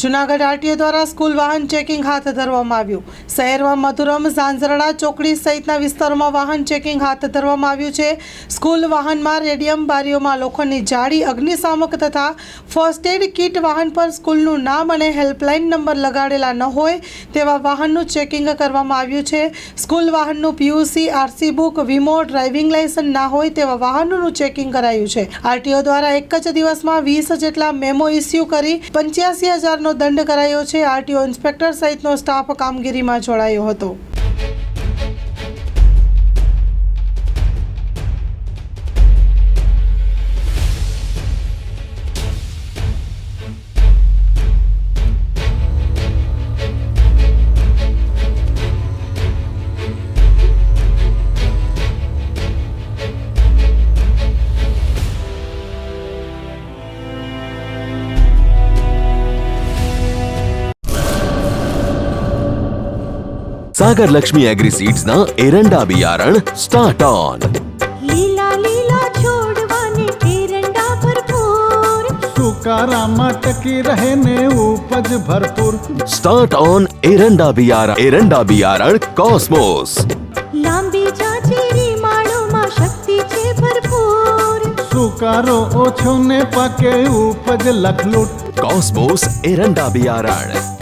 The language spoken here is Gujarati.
જુનાગઢ આરટીઓ દ્વારા સ્કૂલ વાહન ચેકિંગ હાથ ધરવામાં આવ્યું. શહેરમાં મધુરમ, ઝાંઝરડા, ચોકડી સહિતના વિસ્તારોમાં વાહન ચેકિંગ હાથ ધરવામાં આવ્યું છે. સ્કૂલ વાહનમાં રેડિયમ બારીઓમાં લોખંડની જાળી, અગ્નિશામક તથા ફર્સ્ટ એડ કીટ વાહન પર સ્કૂલનું નામ અને હેલ્પલાઇન નંબર લગાડેલા ન હોય તેવા વાહનનું ચેકિંગ કરવામાં આવ્યું છે. સ્કૂલ વાહનનું પીયુસી, આરસી બુક, વીમો, ડ્રાઇવિંગ લાયસન્સ ના હોય તેવા વાહનોનું ચેકિંગ કરાયું છે. આરટીઓ દ્વારા એક જ દિવસમાં વીસ જેટલા મેમો ઇસ્યુ કરી પંચ્યાસી હજારનો દંડ કરાયો છે. આરટીઓ ઇન્સ્પેક્ટર સહિતનો સ્ટાફ કામગીરીમાં જોડાયો હતો. સાગર લક્ષ્મી એગ્રી સીડ્સ ના એરંડા બિયારણ સ્ટાર્ટ ઓન લીલા લીલા છોડવાને એરંડા ભરપૂર સુકારામાં ટકી રહે ને ઉપજ ભરપૂર સ્ટાર્ટ ઓન એરંડા બિયારણ એરંડા બિયારણ કોસ્મોસ લાંબી જાચેરી માળોમાં શક્તિ છે ભરપૂર સુકારો ઓછો ને પાકે ઉપજ લખલૂટ કોસ્મોસ એરંડા બિયારણ